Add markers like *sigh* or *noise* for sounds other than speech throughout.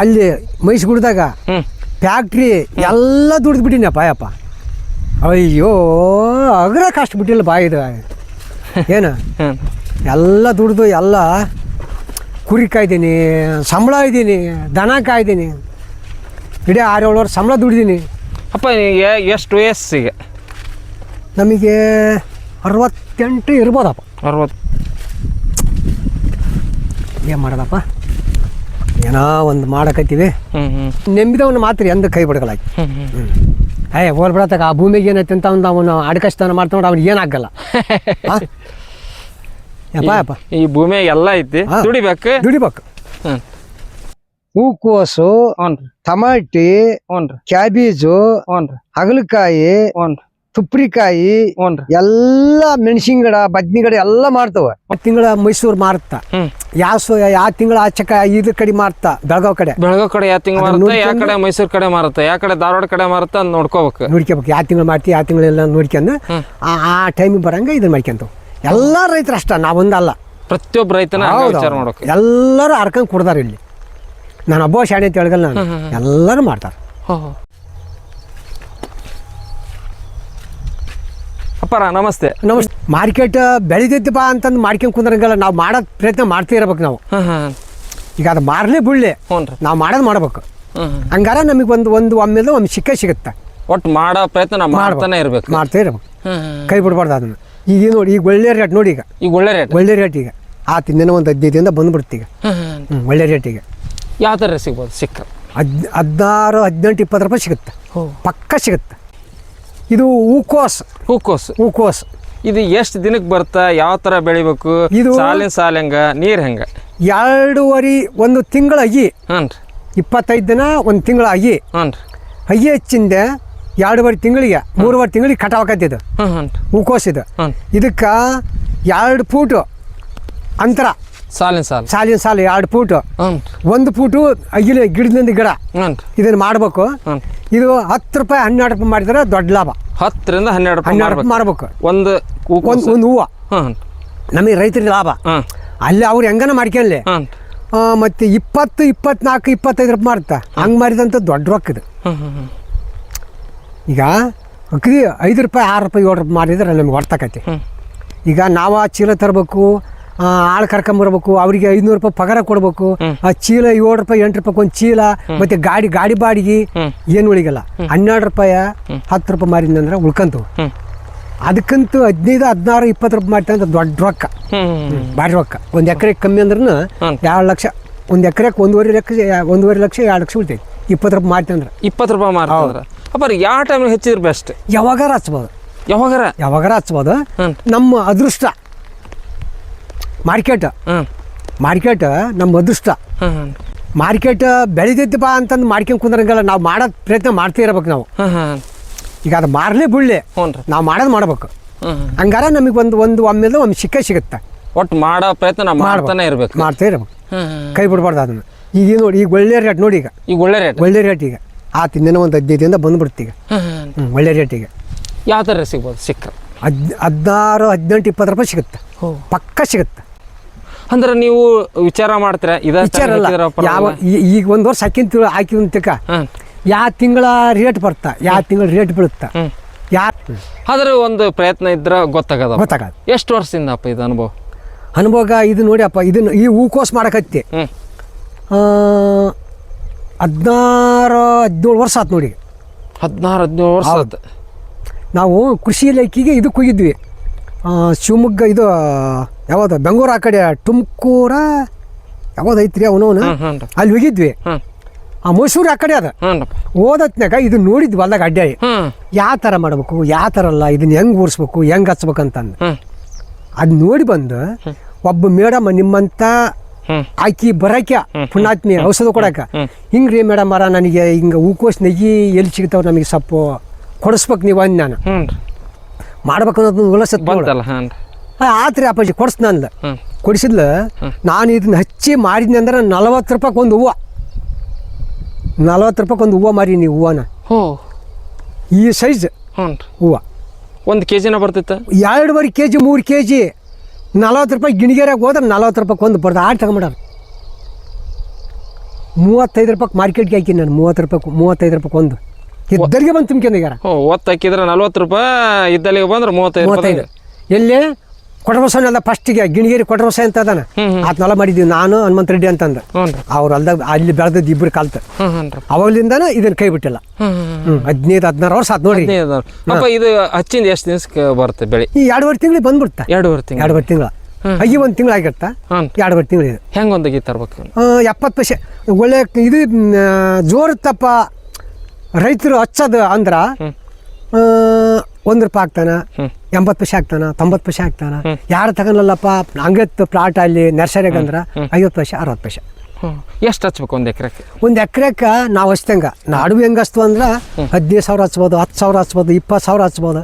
ಅಲ್ಲಿ ಮೈಸೂರ್ದಾಗ ಫ್ಯಾಕ್ಟ್ರಿ ಎಲ್ಲ ದುಡ್ದು ಬಿಟ್ಟಿನಪ್ಪ ಯಪ್ಪ ಅಯ್ಯೋ ಅಗ್ರ ಕಷ್ಟ ಬಿಟ್ಟಿಲ್ಲ ಬಾ ಇದು. ಏನು? ಎಲ್ಲ ದುಡ್ದು ಎಲ್ಲ ಕುರಿ ಕಾಯ್ದೀನಿ ಸಂಬಳ ಇದ್ದೀನಿ ದನ ಕಾಯ್ದೀನಿ. ಇಡೀ ಆರು ಏಳು ವರ್ಷ ಸಂಬಳ ದುಡ್ದೀನಿ. ಅಪ್ಪ ಎಷ್ಟು ವಯಸ್ಸಿಗೆ? ನಮಗೆ ಅರವತ್ತೆಂಟು ಇರ್ಬೋದಪ್ಪ. ಅರವತ್ತು ಏನು ಮಾಡೋದಪ್ಪ? ಏನೋ ಒಂದು ಮಾಡಕತ್ತೀವಿ. ನೆಮ್ಮದಿವನ್ನ ಮಾತ್ರ ಎಂದ ಕೈ ಹ್ಮ್ ಏ ಹೋಲ್ ಬಿಡತ್ತಾಗ ಆ ಭೂಮಿಗೆ ಏನೈತೆ ಅಂತ ಅವ್ನು ಅವನು ಅಡಕಷ್ಟನ ಮಾಡ್ಕೊಂಡು ಅವ್ನಿಗೆ ಏನಾಗಲ್ಲ? *laughs* ಯಪ್ಪ ಯಪ್ಪ. ಈ ಭೂಮಿಯಾಗ ಎಲ್ಲ ಐತಿ. ದುಡಿಬೇಕು? ದುಡಿಬೇಕು. ಹೂಕೋಸು ತಮಾಟಿ ಕ್ಯಾಬೇಜು ಹಗಲಕಾಯಿ ತುಪ್ರಿಕಾಯಿ ಎಲ್ಲಾ ಮೆಣಸಿನ ಗಿಡ ಬದ್ನಿ ಗಿಡ ಎಲ್ಲ ಮಾರ್ತವ ತಿಂಗಳ ಮೈಸೂರು ಮಾರುತ್ತ ಯಾವ ಯಾವ ತಿಂಗಳ ಆಚೆ ಇದ್ರ ಕಡೆ ಮಾರ್ತಾ ಬೆಳಗಾವ್ ಕಡೆ. ಬೆಳಗಾವ್ ಕಡೆ ಯಾವ ತಿಂಗಳ ಮಾರುತ್ತೆ? ಯಾವ ಕಡೆ ಮೈಸೂರು ಕಡೆ ಮಾರುತ್ತ? ಯಾವ ಕಡೆ ಧಾರವಾಡ ಕಡೆ ಮಾರುತ್ತ ಅಂತ ನೋಡ್ಕೋಬೇಕು. ನೋಡ್ಕೋಬೇಕು ಯಾವ ತಿಂಗಳು ಮಾಡ್ತಿ ಯಾವ ತಿಂಗಳೆಲ್ಲ ನೋಡ್ಕೊಂಡು ಆ ಆ ಟೈಮಿಗೆ ಬರಂಗ ಇದನ್ನ ಮಾಡ್ಕೊಂತವು ಎಲ್ಲ ರೈತರು ಅಷ್ಟ ನಾವೊಂದಲ್ಲ. ಪ್ರತಿಯೊಬ್ಬ ರೈತನ ವಿಚಾರ ಮಾಡೋಕೆ ಎಲ್ಲರೂ ಹರ್ಕೊಂಡು ಕೊಡ್ತಾರೆ ಇಲ್ಲಿ. ನಾನು ಒಬ್ಬ ಶಾಣೆ ಅಂತ ನಾನು. ಎಲ್ಲರೂ ಮಾಡ್ತಾರೆ ಹೋ ಹೋ. ಅಪ್ಪಾರ ನಮಸ್ತೆ. ನಮಸ್ತೆ. ಮಾರ್ಕೆಟ್ ಬೆಳಿತೈತಪ್ಪ ಅಂತಂದು ಮಾಡ್ಕೊಂಡು ಕುಂದ್ರಂಗಲ್ಲ ನಾವು ಮಾಡೋ ಪ್ರಯತ್ನ ಮಾಡ್ತಾ ಇರ್ಬೇಕು ನಾವು. ಹಾಂ ಹಾಂ ಈಗ ಅದು ಮಾರಲೇ ಬಿಡ್ಲಿ ಹ್ಞೂ ರೀ. ನಾವು ಮಾಡೋದು ಮಾಡ್ಬೇಕು. ಹಂಗಾರ ನಮಗೆ ಒಂದು ಒಂದು ಒಮ್ಮೆಲ್ಲ ಒಂದು ಸಿಕ್ಕ ಸಿಗುತ್ತೆ. ಒಟ್ಟು ಮಾಡೋ ಪ್ರಯತ್ನ ನಾವು ಮಾಡ್ತಾನೆ ಇರ್ಬೇಕು. ಮಾಡ್ತಾ ಇರ್ಬೇಕು. ಕೈ ಬಿಡ್ಬಾರ್ದು ಅದನ್ನ. ಈಗ ನೋಡಿ ಈಗ ಒಳ್ಳೆ ರೇಟ್ ನೋಡಿ ಈಗ. ಈಗ ಒಳ್ಳೆ ರೇಟ್ ಒಳ್ಳೆ ರೇಟ್ ಈಗ. ಆ ತಿಂದಿನ ಒಂದು ಹದಿನೈದಿಂದ ಬಂದ್ಬಿಡ್ತೀಗ ಈಗ. ಹ್ಮ್ ಒಳ್ಳೆ ರೇಟಿಗೆ ಯಾವ ಥರ ಸಿಗ್ಬೋದು ಸಿಕ್ಕ. ಹದ್ ಹದಿನಾರು ಹದಿನೆಂಟು ಇಪ್ಪತ್ತು ರೂಪಾಯಿ ಸಿಗುತ್ತೆ. ಪಕ್ಕ ಸಿಗುತ್ತೆ. ಇದು ಹೂಕೋಸ್. ಹೂಕೋಸ್. ಹೂಕೋಸ್. ಇದು ಎಷ್ಟು ದಿನಕ್ಕೆ ಬರ್ತಾ ಯಾವ ಥರ ಬೆಳಿಬೇಕು? ಇದು- ಸಾಲಿನ ಸಾಲ ಹೆಂಗ ನೀರು ಹೆಂಗ? ಎರಡೂವರೆ ಒಂದು ತಿಂಗಳ ಅಗಿ. ಹಾಂ ರೀ. ಇಪ್ಪತ್ತೈದು ದಿನ ಒಂದು ತಿಂಗಳ ಅಗಿ. ಹಾಂ ರೀ. ಅಗಿ ಹೆಚ್ಚಿಂದ ಎರಡೂವರೆ ತಿಂಗಳಿಗೆ ಮೂರುವರೆ ತಿಂಗಳಿಗೆ ಕಟಾವಕತ್ತಿದ್ದು ಹಾಂ ಹಾಂ ಹೂಕೋಸ್ ಇದು. ಹಾಂ ಇದಕ್ಕೆ ಎರಡು ಫೂಟು ಅಂತರ. ಸಾಲಿನ ಸಾಲ. ಸಾಲಿನ ಸಾಲ ಎರಡು ಫೂಟು ಒಂದು ಫೂಟು ಅಗಿಲ ಗಿಡದಿಂದ ಗಿಡ. ಇದನ್ನು ಮಾಡಬೇಕು. ಇದು ಹತ್ತು ರೂಪಾಯಿ ಹನ್ನೆರಡು ರೂಪಾಯಿ ಮಾಡಿದ್ರೆ ದೊಡ್ಡ ಲಾಭ. ಹತ್ತರಿಂದ ಹನ್ನೆರಡು ಹನ್ನೆರಡು ರೂಪಾಯಿ ಮಾರ್ಬೇಕು ಒಂದು ಒಂದು ಒಂದು ಹೂವು. ನಮಗೆ ರೈತರಿಗೆ ಲಾಭ. ಅಲ್ಲಿ ಅವ್ರು ಹೆಂಗನ ಮಾಡ್ಕೊಳ್ಳಿ ಮತ್ತೆ ಇಪ್ಪತ್ತು ಇಪ್ಪತ್ನಾಲ್ಕು ಇಪ್ಪತ್ತೈದು ರೂಪಾಯಿ ಮಾರುತ್ತಾ ಹಂಗೆ ಮಾರಿದಂತ ದೊಡ್ಡ ರೊಕ್ಕ ಇದು. ಈಗ ಅಕ್ಕಿ ಐದು ರೂಪಾಯಿ ಆರು ರೂಪಾಯಿ ಏಳು ರೂಪಾಯಿ ಮಾಡಿದ್ರೆ ನಮಗೆ ಹೊರ್ತಕೈತಿ ಈಗ ನಾವು ಆ ಚೀಲ ತರಬೇಕು ಆಳು ಕರ್ಕೊಂಬರ್ಬೇಕು ಅವರಿಗೆ ಐನೂರು ರೂಪಾಯಿ ಪಗಾರ ಕೊಡ್ಬೇಕು ಆ ಚೀಲ ಏಳು ರೂಪಾಯಿ ಎಂಟು ರೂಪಾಯಿ ಒಂದು ಚೀಲ ಮತ್ತೆ ಗಾಡಿ ಗಾಡಿ ಬಾಡಿಗೆ. ಏನು ಉಳಿಗಲ್ಲ. ಹನ್ನೆರಡು ರೂಪಾಯಿ ಹತ್ತು ರೂಪಾಯಿ ಮಾರಿದ್ನಂದ್ರೆ ಉಳ್ಕಂತು. ಅದಕ್ಕಂತೂ ಹದಿನೈದು ಹದಿನಾರು ಇಪ್ಪತ್ತು ರೂಪಾಯಿ ಮಾಡ್ತಂದ್ರೆ ದೊಡ್ಡ ರೊಕ್ಕ. ಬಾಡಿ ರೊಕ್ಕ. ಒಂದು ಎಕರೆ ಕಮ್ಮಿ ಅಂದ್ರೂ. ಎರಡು ಲಕ್ಷ ಒಂದು ಎಕರೆಗೆ ಒಂದೂವರೆ ಲಕ್ಷ ಒಂದೂವರೆ ಲಕ್ಷ ಎರಡು ಲಕ್ಷ ಉಳಿತೈತಿ. ಇಪ್ಪತ್ತು ರೂಪಾಯಿ ಮಾಡ್ತಂದ್ರೆ ಇಪ್ಪತ್ತು ರೂಪಾಯಿ ಮಾರ್ತಂದ್ರೆ ಅಪ್ಪ ಯಾವ ಟೈಮ್ ಹೆಚ್ಚಿದ್ರೆ ಬೆಸ್ಟ್ ಯಾವಾಗಾರ ಹಚ್ಬೋದು. ಯಾವಾಗಾರ? ಯಾವಾಗಾರ ಹಚ್ಬೋದು. ನಮ್ಮ ಅದೃಷ್ಟ. ಮಾರ್ಕೆಟ್. ಹಾಂ. ಮಾರ್ಕೆಟ್ ನಮ್ಮ ಅದೃಷ್ಟ. ಮಾರ್ಕೆಟ್ ಬಾ ಅಂತಂದು ಮಾಡ್ಕೊಂಡು ಕುಂದ್ರಂಗಲ್ಲ. ನಾವು ಮಾಡೋ ಪ್ರಯತ್ನ ಮಾಡ್ತಾ ಇರ್ಬೇಕು ನಾವು. ಈಗ ಅದು ಮಾರಲೇ ಬಿಡ್ಲಿ ಹ್ಞೂ ರೀ ನಾವು ಮಾಡೋದು ಮಾಡ್ಬೇಕು. ಹಂಗಾರ ನಮಗೆ ಒಂದು ಒಂದು ಒಮ್ಮೆಲ್ಲ ಒಂದು ಸಿಕ್ಕ ಸಿಗುತ್ತೆ. ಒಟ್ಟು ಮಾಡೋ ಪ್ರಯತ್ನ ನಾವು ಮಾಡ್ತಾನೆ ಇರ್ಬೇಕು. ಮಾಡ್ತಾ ಇರ್ಬೇಕು. ಕೈ ಬಿಡ್ಬಾರ್ದು ಅದನ್ನು. ಈಗ ನೋಡಿ ಈಗ ಒಳ್ಳೆ ರೇಟ್ ನೋಡಿ ಈಗ. ಈಗ ಒಳ್ಳೆ ರೇಟ್. ಒಳ್ಳೆ ರೇಟ್ ಈಗ. ಆ ತಿಂದಿನ ಒಂದು ಹದಿನೈದಿಂದ ಬಂದ್ಬಿಡ್ತು ಈಗ. ಹ್ಞೂ ಒಳ್ಳೆ ರೇಟಿಗೆ ಯಾವ ಥರ ಸಿಗ್ಬೋದು ಸಿಕ್ಕ ಹದ್ ಹದಿನಾರು ಹದಿನೆಂಟು ಇಪ್ಪತ್ತು ರೂಪಾಯಿ ಸಿಗುತ್ತೆ. ಪಕ್ಕ ಸಿಗುತ್ತೆ. ಅಂದ್ರೆ ನೀವು ವಿಚಾರ ಮಾಡ್ತೀರಾ? ಇದ ವಿಚಾರ ಅಲ್ಲ. ಯಾವ ಈ- ಈಗ ಒಂದ್ ವರ್ಷ ಹಾಕಿಂತ ಹಾಕಿದಂತಕ ಹ್ಮ್ ಯಾವ ತಿಂಗಳ ರೇಟ್ ಬರ್ತಾ? ಯಾವ ತಿಂಗಳ ರೇಟ್ ಬೀಳುತ್ತಾ? ಹ್ಮ್. ಯಾ ಆದ್ರೆ ಒಂದು ಪ್ರಯತ್ನ ಇದ್ರ ಗೊತ್ತಾಗದ ಗೊತ್ತಾಗದು. ಎಷ್ಟು ವರ್ಷದಿಂದ ಅಪ್ಪ ಇದು ಅನುಭವ? ಅನುಭವ ಇದು ನೋಡಿ ಅಪ್ಪ ಇದನ್ನ ಈ ಹೂಕೋಸ್ ಮಾಡಕತ್ತಿ. ಹ್ಮ್. ಹದಿನಾರು ಹದಿನೇಳು ವರ್ಷ ಆತು ನೋಡಿ. ಹದಿನಾರು ಹದಿನೇಳು ವರ್ಷ ನಾವು ಕೃಷಿ ಇಲಾಖೆಗೆ ಇದಕ್ಕೆ ಹೋಗಿದ್ವಿ. ಶಿವಮೊಗ್ಗ ಇದು ಯಾವ್ದು? ಬೆಂಗಳೂರು ಆ ಕಡೆ ತುಮಕೂರ ಯಾವ್ದು ಐತ್ರಿ ಅವನವನು ಅಲ್ಲಿ ಹೋಗಿದ್ವಿ. ಆ ಮೈಸೂರು ಆ ಕಡೆ ಅದ. ಓದತ್ನಾಗ ಇದು ನೋಡಿದ್ವಿ ಹೊಲ್ದಾಗ ಅಡ್ಡಾಡಿ ಹ್ಮ್. ಯಾವ ಥರ ಮಾಡ್ಬೇಕು ಯಾವ ಥರ ಅಲ್ಲ ಇದನ್ನ ಹೆಂಗೆ ಹೆಂಗ್ ಹೆಂಗೆ ಹಚ್ಬೇಕಂತಂದು. ಅಂದ್ ಅದು ನೋಡಿ ಬಂದು ಒಬ್ಬ ಮೇಡಮ್ ನಿಮ್ಮಂತ ಆಕಿ ಬರಾಕ್ಯ ಪುಣ್ಯಾತ್ಮಿ ಔಷಧ ಕೊಡಕ. ಹಿಂಗ್ರಿ ಮೇಡಮ್ ಅರ ನನಗೆ ಹಿಂಗೆ ಹೂಕೋಸ್ ನೆಗಿ ಎಲ್ಲಿ ಸಿಗ್ತಾವ ನಮಗೆ ಸೊಪ್ಪು ಕೊಡಿಸ್ಬೇಕು ನೀವು ಅಂದ್ ನಾನು. ಮಾಡ್ಬೇಕು ಅನ್ನೋದು ಉಲಸತ್ ಬಂತಲ್ಲ ಹಾಂ. ಆತ್ರಿ ಅಪ್ಪಾಜಿ ಕೊಡ್ಸ್ ಅಂದ ಕೊಡಿಸಿದ್ಲ? ನಾನು ಇದನ್ನ ಹಚ್ಚಿ ಮಾಡಿದ್ನಿ ಅಂದ್ರೆ ನಲವತ್ತು ರೂಪಾಯಿ ಒಂದು ಹೂವು. ನಲವತ್ತು ರೂಪಾಯಿ ಒಂದು ಹೂವು ಮಾರಿ ನೀವು ಹೂವನ. ಹ್ಞೂ ಈ ಸೈಜ್ ಹ್ಞೂ. ಹೂವು. ಒಂದು ಕೆ ಜಿನ ಬರ್ತಿತ್ತು? ಎರಡುವರೆ ಕೆ ಜಿ ಮೂರು ಕೆ ಜಿ ನಲವತ್ತು ರೂಪಾಯಿ ಗಿಣಿಗೆರೆಗೆ ಹೋದ್ರೆ ನಲವತ್ತು ರೂಪಾಯಿ ಒಂದು ಬರ್ದು. ಆಡ್ ತಗೊಂಬಿಡೋರು. ಮೂವತ್ತೈದು ರೂಪಾಯಿ ಮಾರ್ಕೆಟ್ಗೆ ಹಾಕಿ ನಾನು. ಮೂವತ್ತು ರೂಪಾಯಿ ಮೂವತ್ತೈದು ರೂಪಾಯಿ ಒಂದು. ಇದ್ದರಿಗೆ ಬಂದು ತುಂಬ್ಕೊಂಡಿಗಾರ ಹ್ಞೂ ಒತ್ತು ಹಾಕಿದ್ರೆ ನಲ್ವತ್ತು ರೂಪಾಯಿ ಇದ್ದಲ್ಲಿಗೆ ಬಂದ್ರೆ ಮೂವತ್ತೈದು ಮೂವತ್ತೈದು. ಎಲ್ಲಿ? ಕೊಟಬಸವನೆಲ್ಲ ಫಸ್ಟಿಗೆ ಗಿಣಿಗೇರಿ ಕೊಟಬಸ ಅಂತ ಅದಾನ? ಅದನ್ನೆಲ್ಲ ಮಾಡಿದ್ದೀವಿ ನಾನು ಹನುಮಂತ ರೆಡ್ಡಿ ಅಂತಂದ. ಅವ್ರು ಅಲ್ದಾಗ ಅಲ್ಲಿ ಬೆಳೆದದ್ದು ಇಬ್ಬರು ಕಲ್ತ. ಹ್ಞೂ ಇದನ್ನ ಕೈ ಬಿಟ್ಟಿಲ್ಲ. ಹದಿನೈದು ಹದಿನಾರು ವರ್ಷ ಆತ್ ನೋಡಿ. ಇದು ಹಚ್ಚಿಂದ ಎಷ್ಟು ದಿನಕ್ಕೆ ಬರುತ್ತೆ ಬೆಳೆ? ಈ ಎರಡುವರೆ ತಿಂಗಳಿಗೆ ಬಂದ್ಬಿಡ್ತಾ. ಎರಡೂವರೆ ತಿಂಗಳು. ಎರಡುವರೆ ತಿಂಗಳ. ಅಯ್ಯ ಒಂದು ತಿಂಗಳು ಆಗಿರ್ತಾ ಎರಡು ಎರಡುವರೆ ತಿಂಗಳು ಇದೆ. ಹೆಂಗೆ ಒಂದಾಗಿ ತರ್ಬೇಕು? ಆ, ಎಪ್ಪತ್ತು ಪೈಸೆ. ಒಳ್ಳೆ ಇದು ಜೋರು ತಪ್ಪ ರೈತರು ಹಚ್ಚೋದು ಅಂದ್ರೆ. ಒಂದು ರೂಪಾಯಿ ಹಾಕ್ತಾನ ಹ್ಮ್. ಎಂಬತ್ತು ಪೈಸೆ ಹಾಕ್ತಾನ ತೊಂಬತ್ತು ಪೈಸೆ ಹಾಕ್ತಾನ ಯಾರು ತಗೊಳಲ್ಲಪ್ಪ ಹಂಗತ್ತು ಪ್ಲಾಟ್ ಅಲ್ಲಿ ನರ್ಸರಿಗೆ ಅಂದ್ರೆ ಐವತ್ತು ಪೈಸೆ ಅರವತ್ತು ಪೈಸೆ. ಎಷ್ಟು ಹಚ್ಬೇಕು ಒಂದು ಎಕರೆಗೆ? ಒಂದು ಎಕರೆಗೆ ನಾವು ಹಚ್ತಂಗ. ನಾಡು ಹೆಂಗೆ ಹಚ್ತು ಅಂದ್ರೆ ಹದಿನೈದು ಸಾವಿರ ಹಚ್ಬೋದು ಹತ್ತು ಸಾವಿರ ಹಚ್ಬೋದು ಇಪ್ಪತ್ತು ಸಾವಿರ ಹಚ್ಬೋದು.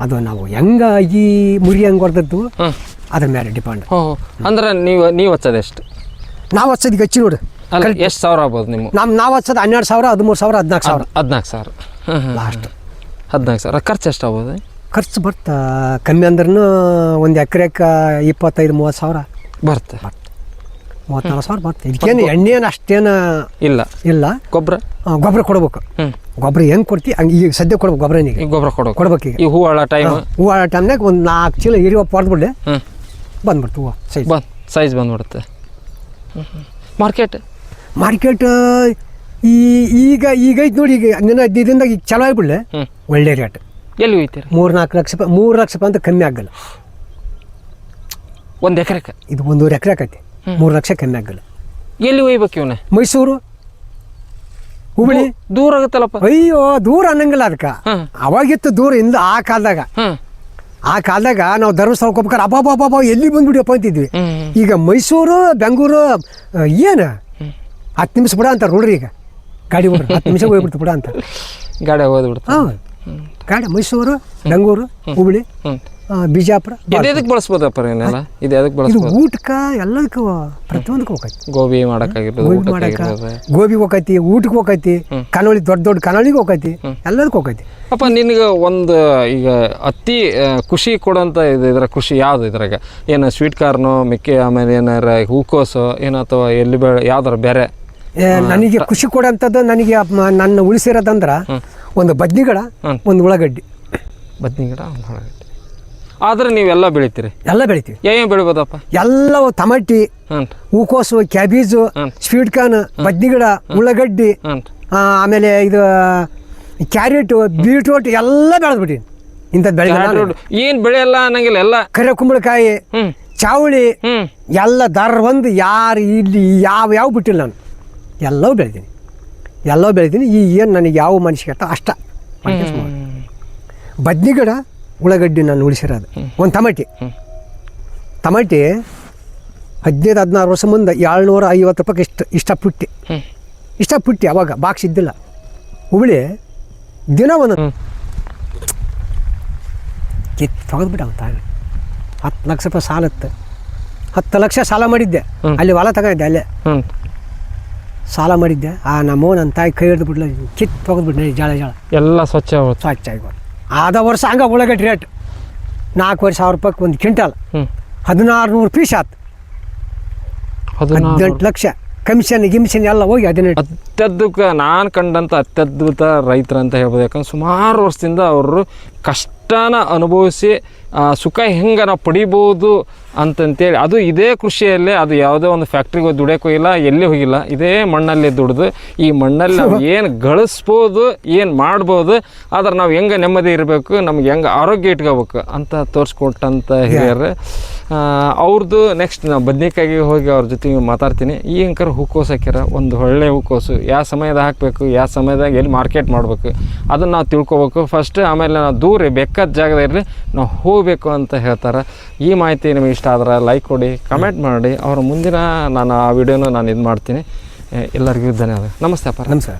ಅದು ನಾವು ಹೆಂಗೆ ಈ ಮುರಿ ಹೆಂಗೆ ಹೊಡೆದದ್ದು ಅದ್ರ ಮೇಲೆ ಡಿಪೆಂಡ್ ಅಂದ್ರೆ ನೀವು ನೀವು ಹಚ್ಚೋದು ಎಷ್ಟು? ನಾವು ಹಚ್ಚೋದಕ್ಕೆ ಹಚ್ಚಿ ನೋಡು. ಅಲ್ಲ ಎಷ್ಟು ಸಾವಿರ ಆಗ್ಬೋದು ನಿಮ್ಮ ನಮ್ಮ ನಾವು ಹಚ್ಚೋದು ಹನ್ನೆರಡು ಸಾವಿರ ಹದಿಮೂರು ಸಾವಿರ ಹದಿನಾಲ್ಕು ಸಾವಿರ. ಹದಿನಾಲ್ಕು ಸಾವಿರ. ಲಾಸ್ಟ್. ಹದಿನಾಲ್ಕು ಸಾವಿರ. ಖರ್ಚು ಎಷ್ಟು ಆಗ್ಬೋದು? ಖರ್ಚು ಬರ್ತಾ ಕಮ್ಮಿ ಅಂದ್ರೂ ಒಂದು ಎಕರೆಕ್ಕೆ ಇಪ್ಪತ್ತೈದು ಮೂವತ್ತು ಸಾವಿರ. ಬರುತ್ತೆ ಮೂವತ್ತ್ನಾಲ್ಕು ಸಾವಿರ ಬರ್ತೆ. ಇದಕ್ಕೇನು ಎಣ್ಣೆನು ಅಷ್ಟೇನು ಇಲ್ಲ. ಇಲ್ಲ. ಗೊಬ್ಬರ ಗೊಬ್ಬರ ಕೊಡ್ಬೇಕು. ಗೊಬ್ಬರ ಏನು ಕೊಡ್ತಿ? ಹಂಗೆ ಈಗ ಸದ್ಯ ಕೊಡ್ಬೇಕು ಗೊಬ್ಬರ ಈಗ ಗೊಬ್ಬರ ಕೊಡ್ಬೇಕು. ಕೊಡ್ಬೇಕು ಈಗ ಈ ಹೂ ಅಳ ಟೈಮ್ ಹೂವು ಟೈಮ್ನಾಗ ಒಂದು ನಾಲ್ಕು ಚೀಲ ಇರುವ ಪಡೆದ್ಬಿಡ್ಲೆ ಹ್ಞೂ ಬಂದ್ಬಿಡ್ತು ಹೂವು ಸೈಜ್ ಬಂದು ಸೈಜ್ ಬಂದ್ಬಿಡುತ್ತೆ. ಮಾರ್ಕೆಟ್ ಮಾರ್ಕೆಟ್ ಈ ಈಗ ಈಗ ಐತೆ ನೋಡಿ ಈಗ ಹದಿನೈದು ಹದಿನೈದರಿಂದ ಈಗ ಚಲೋ ಆಗಿಬಿಡ್ಲೆ. ಒಳ್ಳೆ ರೇಟ್ ಎಲ್ಲಿ ಹೋಯ್ತೀರಿ? ಮೂರು ನಾಲ್ಕು ಲಕ್ಷ ರೂಪಾಯಿ ಮೂರು ಲಕ್ಷ ರೂಪಾಯಿ ಅಂತ ಕಮ್ಮಿ ಆಗಲ್ಲ. ಒಂದು ಎಕರೆಗೆ ಇದು ಒಂದೂವರೆ ಎಕರೆ ಆಕೈತಿ. ಮೂರು ಲಕ್ಷ ಕಮ್ಮಿ ಆಗಲ್ಲ. ಎಲ್ಲಿ ಒಯ್ಬೇಕು ಇವನೇ? ಮೈಸೂರು? ಹುಬ್ಬಳ್ಳಿ? ದೂರ ಆಗುತ್ತಲ್ಲಪ್ಪ. ಅಯ್ಯೋ ದೂರ ಅನ್ನಂಗಿಲ್ಲ ಅದಕ್ಕೆ. ಹ್ಮ್. ಅವಾಗಿತ್ತು ದೂರ ಇಂದ ಆ ಕಾಲದಾಗ. ಆ ಕಾಲದಾಗ ನಾವು ಧರ್ಮಸ್ಥಳಕ್ಕೆ ಹೋಗ್ಬೇಕಾರೆ ಅಬ್ಬಾ ಎಲ್ಲಿ ಬಂದ್ಬಿಡಿಯಪ್ಪ ಅಂತಿದ್ವಿ ಈಗ ಮೈಸೂರು ಬೆಂಗಳೂರು ಏನು? ಹತ್ತು ನಿಮಿಷ ಬಿಡ ಅಂತಾರೆ ನೋಡ್ರಿ ಈಗ. ಗಾಡಿ ಬಿಡ್ರಿ ಹತ್ತು ನಿಮಿಷ ಹೋಗ್ಬಿಡ್ತು ಬಿಡ ಅಂತ. ಗಾಡಿ ಹೋದ್ಬಿಡ್ತು. ಹಾಂ ಗಾಡಿ ಮೈಸೂರು ಬೆಂಗಳೂರು ಹುಬ್ಳಿ ಬಿಜಾಪುರ ಇದು ಎದಕ್ಕೆ ಬಳಸ್ಬೋದಪ್ಪ ಏನೆಲ್ಲ ಇದು ಎದಕ್ಕೆ ಇದು ಬಳಸ್ಬೋದು? ಊಟಕ್ಕೆ ಎಲ್ಲದಕ್ಕೂ ಪ್ರತಿಯೊಂದಕ್ಕೆ ಹೋಗೈತಿ. ಗೋಬಿ ಮಾಡೋಕ್ಕಾಗಿರ್ಬೋದು ಗೋಬಿ ಮಾಡಕ್ಕೆ ಗೋಬಿಗೆ ಹೋಗೈತಿ ಊಟಕ್ಕೆ ಹೋಗೈತಿ ಕನೋಳಿ ದೊಡ್ಡ ದೊಡ್ಡ ಕನೋಳಿಗೆ ಹೋಗೈತಿ ಎಲ್ಲದಕ್ಕೂ ಹೋಗೈತಿ. ಅಪ್ಪ ನಿನಗೆ ಒಂದು ಈಗ ಅತಿ ಖುಷಿ ಕೊಡೋಂಥ ಇದು ಇದರ ಖುಷಿ ಯಾವುದು ಇದ್ರಾಗ? ಏನು ಸ್ವೀಟ್ ಕಾರ್ನು ಮೆಕ್ಕೆ ಆಮೇಲೆ ಏನಾರ ಹೂಕೋಸು ಏನೋ ಅಥವಾ ಎಲ್ಲಿ ಬೇ ಯಾವ್ದಾರ ಬೇರೆ? ನನಗೆ ಖುಷಿ ಕೊಡೋಂಥದ್ದು ನನಗೆ ನನ್ನ ಉಳಿಸಿರೋದಂದ್ರೆ ಒಂದು ಬದ್ನಿಗಳ. ಒಂದು ಉಳ್ಳಾಗಡ್ಡಿ ಬದ್ನಿ ಗಿಡ ಉಳ್ಳಾಗಡ್ಡಿ ಆದ್ರೆ ನೀವೆಲ್ಲ ಬೆಳಿತೀರಿ? ಎಲ್ಲ ಬೆಳಿತೀವಿ. ಏನೇನು ಬೆಳಿಬೋದಪ್ಪ? ಎಲ್ಲವು ತಮಟಿ ಹೂಕೋಸು ಕ್ಯಾಬೀಜು. ಸ್ವೀಟ್ ಕಾರ್ನ್ ಬದ್ನಿಗಿಡ ಉಳ್ಳಾಗಡ್ಡಿ ಆಮೇಲೆ ಇದು ಕ್ಯಾರೆಟು ಬೀಟ್ರೋಟ್ ಎಲ್ಲ ಬೆಳೆದ್ಬಿಟ್ಟಿನಿ. ಇಂಥ ಬೆಳೆ ಏನು ಬೆಳೆಯಲ್ಲ ಅನ್ನಂಗಿಲ್ಲ ಎಲ್ಲ. ಕರೆ ಕುಂಬಳಕಾಯಿ ಚಾವಳಿ ಎಲ್ಲ ದರ ಒಂದು ಯಾರು ಇಲ್ಲಿ ಯಾವ ಯಾವ ಬಿಟ್ಟಿಲ್ಲ ನಾನು. ಎಲ್ಲವೂ ಬೆಳೆದೀನಿ. ಎಲ್ಲವೂ ಬೆಳೆದೀನಿ. ಈ ಏನು ನನಗೆ ಯಾವ ಮನುಷ್ಯ ಅಷ್ಟ. ಬದ್ನಿಗಿಡ ಉಳ್ಳಾಗಡ್ಡಿ ನಾನು ಉಳಿಸಿರೋದು. ಒಂದು ಟಮಟಿ ಟಮಟಿ ಹದಿನೈದು ಹದಿನಾರು ವರ್ಷ ಮುಂದೆ ಏಳ್ನೂರ ಐವತ್ತು ರೂಪಾಯಿಗೆ ಇಷ್ಟ ಇಷ್ಟ ಪುಟ್ಟಿ. ಇಷ್ಟ ಪುಟ್ಟಿ ಅವಾಗ ಬಾಕ್ಸ್ ಇದ್ದಿಲ್ಲ. ಹುಬ್ಳಿ ದಿನ ಒಂದು ಕಿತ್ ಕಿತ್ತು ತೆಗೆದ್ಬಿಟ್ಟ ಅವನು ತಾನು ಹತ್ತು ಲಕ್ಷ ರೂಪಾಯಿ ಸಾಲ ಇತ್ತು ಹತ್ತು ಲಕ್ಷ ಸಾಲ ಮಾಡಿದ್ದೆ. ಅಲ್ಲಿ ಹೊಲ ತಗೊಂಡಿದ್ದೆ ಅಲ್ಲೇ. ಸಾಲ ಮಾಡಿದ್ದೆ. ಆ ನಮ್ಮ ನನ್ನ ತಾಯಿ ಕೈ ಹಿಡಿದು ಬಿಡ್ಲ ಕಿತ್ತು ತೆಗೆದ್ಬಿಟ್ಟು ಜಾಳ ಜಾಳ. ಎಲ್ಲ ಸ್ವಚ್ಛ ಸ್ವಚ್ಛ ಆಗಿ ಆದ ವರ್ಷ ಹಂಗೆ ಉಳ್ಳಾಗಡ್ಡಿ ರೇಟ್ ನಾಲ್ಕೂವರೆ ಸಾವಿರ ರೂಪಾಯಿಗೆ ಒಂದು ಕ್ವಿಂಟಲ್. ಹದಿನಾರು ನೂರು ಪೀಸ್ ಆತು. ಹದಿನೆಂಟು ಲಕ್ಷ. ಕಮಿಷನ್ ಗಿಮಿಷನ್ ಎಲ್ಲ ಹೋಗಿ ಹದಿನೆಂಟು. ಅತ್ಯದ್ಭುತ ನಾನು ಕಂಡಂಥ ಅತ್ಯದ್ಭುತ ರೈತರು ಅಂತ ಹೇಳ್ಬೋದು. ಯಾಕಂದ್ರೆ ಸುಮಾರು ವರ್ಷದಿಂದ ಅವರು ಕಷ್ಟನ ಅನುಭವಿಸಿ ಸುಖ ಹೆಂಗೆ ನಾವು ಪಡಿಬೋದು ಅಂತಂತೇಳಿ. ಅದು ಇದೇ ಕೃಷಿಯಲ್ಲೇ ಅದು ಯಾವುದೇ ಒಂದು ಫ್ಯಾಕ್ಟ್ರಿಗೆ ಹೋಗಿ ಇಲ್ಲ ಎಲ್ಲಿ ಹೋಗಿಲ್ಲ. ಇದೇ ಮಣ್ಣಲ್ಲಿ ದುಡಿದು ಈ ಮಣ್ಣಲ್ಲಿ ನಾವು *laughs* ಏನು ಗಳಿಸ್ಬೋದು ಏನು ಮಾಡ್ಬೋದು ಆದ್ರೆ ನಾವು ಹೆಂಗೆ ನೆಮ್ಮದಿ ಇರಬೇಕು ನಮ್ಗೆ ಹೆಂಗೆ ಆರೋಗ್ಯ ಇಟ್ಕೋಬೇಕು ಅಂತ ತೋರಿಸ್ಕೊಟ್ಟಂತ ಹಿರಿಯರು. ಅವ್ರದ್ದು ನೆಕ್ಸ್ಟ್ ನಾವು ಬದ್ನೆಕಾಯಿಗೆ ಹೋಗಿ ಅವ್ರ ಜೊತೆಗೆ ಮಾತಾಡ್ತೀನಿ. ಈ ಅಂಕರ್ ಹೂಕೋಸು ಹಾಕ್ಯಾರ ಒಂದು ಒಳ್ಳೆ ಹೂಕೋಸು. ಯಾವ ಸಮಯದಾಗ ಹಾಕಬೇಕು ಯಾವ ಸಮಯದಾಗ ಎಲ್ಲಿ ಮಾರ್ಕೆಟ್ ಮಾಡಬೇಕು ಅದನ್ನು ನಾವು ತಿಳ್ಕೊಬೇಕು. ಫಸ್ಟ್ ಆಮೇಲೆ ನಾವು ದೂರ ಬೇಕಾದ ಜಾಗದಲ್ಲಿ ನಾವು ಹೋಗಬೇಕು ಅಂತ ಹೇಳ್ತಾರೆ. ಈ ಮಾಹಿತಿ ನಿಮಗೆ ಇಷ್ಟ ಆದ್ರೆ ಲೈಕ್ ಕೊಡಿ ಕಮೆಂಟ್ ಮಾಡಿ. ಅವ್ರ ಮುಂದಿನ ನಾನು ಆ ವಿಡಿಯೋನ ನಾನು ಇದು ಮಾಡ್ತೀನಿ ಎಲ್ಲರಿಗೂ ಧನ್ಯವಾದ. ನಮಸ್ತೆ ಅಪ್ಪ ನಮಸ್ಕಾರ